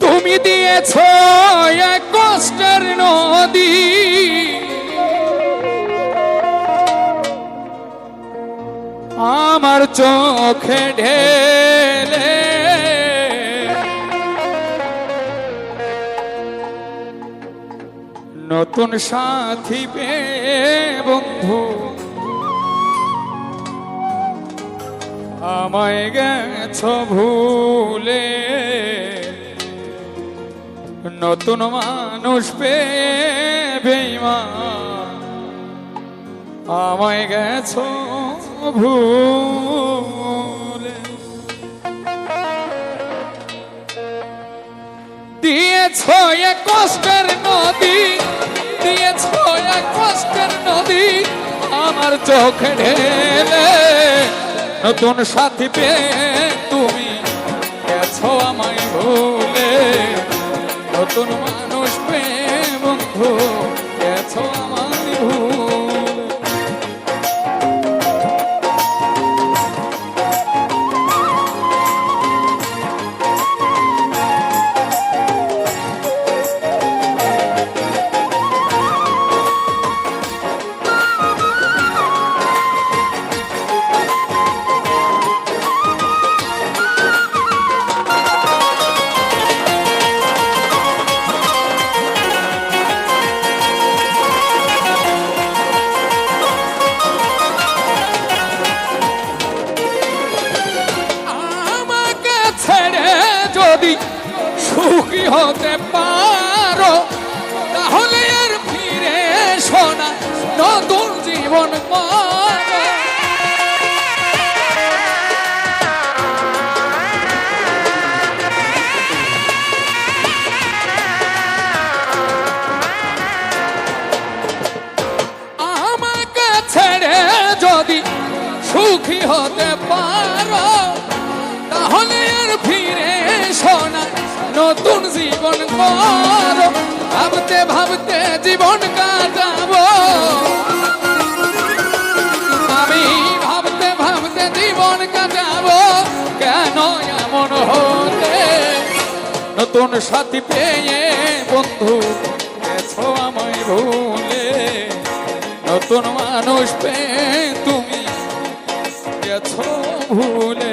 তুমি দিয়েছ এক কষ্টের নদী। আমার চোখে ঢেলে। নতুন সাথী পেয়ে বন্ধু আমায় গেছ ভুলে। নতুন মানুষ পেয়ে বেইমান আমায় গেছ ভুলে। দিয়েছ এক কষ্টের নদী, দিয়েছ এক কষ্টের নদী, আমার চোখে ঢেলে। নতুন সাথী পে তুমি গেছো আমায় ভুলে। নতুন মানুষ হতে পারো, তাহলে আর ফিরে শোনা নতুন জীবন। আমাকে ছেড়ে যদি সুখী হতে পারো, তাহলে আর ফিরে শোনা নতুন জীবন করো। ভাবতে ভাবতে জীবন কাটাবো। আমি ভাবতে ভাবতে জীবন কাটাবো। কেন এমন হতে? নতুন সাথী পেয়ে বন্ধু গেছো আমায় ভুলে। নতুন মানুষ পেয়ে তুমি গেছো ভুলে।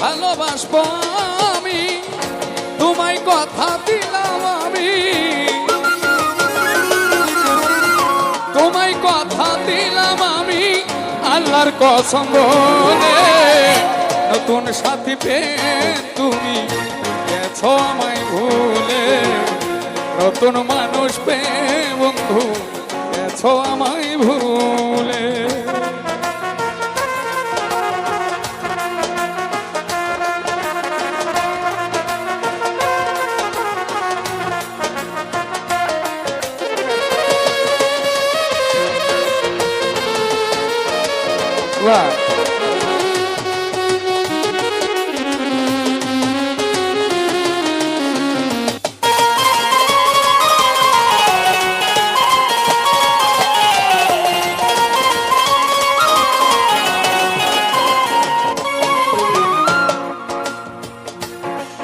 ভালোবাসবো আমি। তোমায় কথা দিলাম আমি। তোমায় কথা দিলাম আমি। আল্লাহর কসম নতুন সাথী পেয়ে তুমি গেছো আমায় ভুলে। নতুন মানুষ পেয়ে বন্ধু গেছো আমায় ভুলে। love.